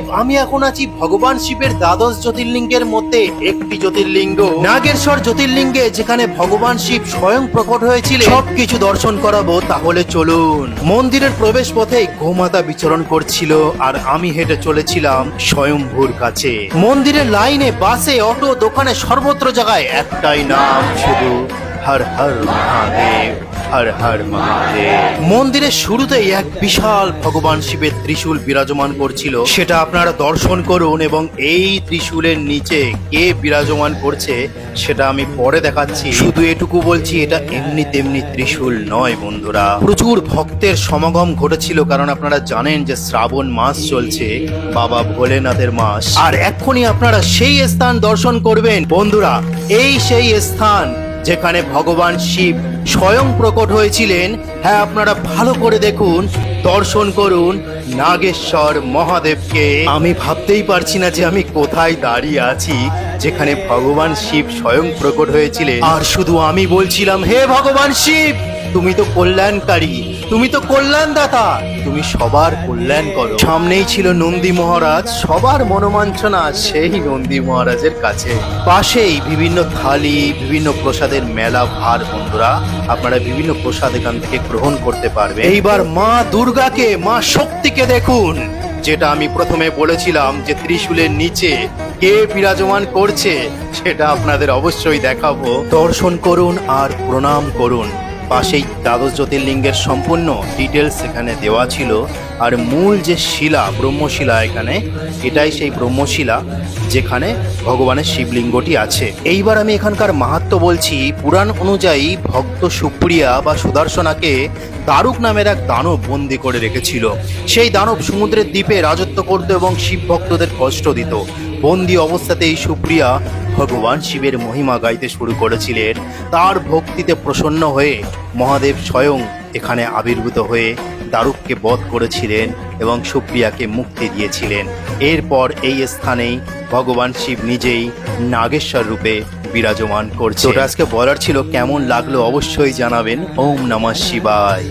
মহাদেব আমি এখন আছি ভগবান শিবের দ্বাদশ জ্যোতির্লিঙ্গের মধ্যে একটি জ্যোতির্লিঙ্গ। নাগেশ্বর জ্যোতির্লিঙ্গে যেখানে ভগবান শিব স্বয়ং প্রকট হয়েছিল সবকিছু দর্শন করাবো, তাহলে চলুন। মন্দিরের প্রবেশ পথে গোমাতা বিচরণ করছিল, আর আমি হেঁটে চলেছিলাম স্বয়ংভূর কাছে। মন্দিরের লাইনে, বাসে, অটো, দোকানে সর্বত্র জায়গায় একটাই নাম, শুধু হর হর মহাদেব। হর হর মহাদেব। মন্দিরের শুরুতেই এক বিশাল ভগবান শিবের ত্রিশূল বিরাজমান করছিল। সেটা আপনারা দর্শন করুন এবং এই ত্রিশূলের নিচে কে বিরাজমান করছে সেটা আমি পরে দেখাচ্ছি। শুধু এটুকু বলছি, এটা এমনি তেমনি ত্রিশূল নয় বন্ধুরা। প্রচুর ভক্তের সমাগম ঘটেছিল, কারণ আপনারা জানেন যে শ্রাবণ মাস চলছে, বাবা ভোলেনাথের মাস। আর এক্ষুনি আপনারা সেই স্থান দর্শন করবেন। বন্ধুরা, এই সেই স্থান যেখানে ভগবান শিব স্বয়ং প্রকট হয়েছিলেন হ্যাঁ আপনারা ভালো করে দেখুন, দর্শন করুন নাগেশ্বর মহাদেবকে। আমি ভাবতেই পারছি না যে আমি কোথায় দাঁড়িয়ে আছি, যেখানে ভগবান শিব স্বয়ং প্রকট হয়েছিলেন। আর শুধু আমি বলছিলাম, হে ভগবান শিব, তুমি তো কল্যাণকারী। তুমি তো কল্যাণদাতা। তুমি সবার কল্যাণ করো। সামনেই ছিল নন্দী মহারাজ। সবার মনোমাঞ্ছনা সেই নন্দী মহারাজের কাছে। পাশেই বিভিন্ন থালি, বিভিন্ন প্রসাদের মেলা ভার, বন্ধুরা। আপনারা বিভিন্ন প্রসাদ এখান থেকে গ্রহণ করতে পারবে এইবার মা দুর্গাকে, মা শক্তিকে দেখুন। যেটা আমি প্রথমে বলেছিলাম যে ত্রিশূলের নিচে কে বিরাজমান করছে, সেটা আপনাদের অবশ্যই দেখাবো। দর্শন করুন আর প্রণাম করুন। পাশেই দ্বাদশ জ্যোতির্লিঙ্গের সম্পূর্ণ ডিটেলস এখানে দেওয়া ছিল। আর মূল যে শিলা, ব্রহ্মশিলা এখানে, এটাই সেই ব্রহ্মশিলা যেখানে ভগবানের শিবলিঙ্গটি আছে। এইবার আমি এখানকার মাহাত্ম বলছি, পুরাণ অনুযায়ী ভক্ত সুপ্রিয়া বা সুদর্শনাকে দারুক নামের এক দানব বন্দি করে রেখেছিল। সেই দানব সমুদ্রের দ্বীপে রাজত্ব করত এবং শিব ভক্তদের কষ্ট দিত। বন্দি অবস্থাতেই সুপ্রিয়া ভগবান শিবের মহিমা গাইতে শুরু করেছিলেন, তার ভক্তিতে প্রসন্ন হয়ে মহাদেব স্বয়ং এখানে আবির্ভূত হয়ে দারুককে বধ করেছিলেন এবং সুপ্রিয়াকে মুক্তি দিয়েছিলেন। এরপর এই স্থানেই ভগবান শিব নিজেই নাগেশ্বর রূপে বিরাজমান করছে ওটা আজকে বলার ছিল, কেমন লাগল অবশ্যই জানাবেন। ওম নমঃ শিবায়।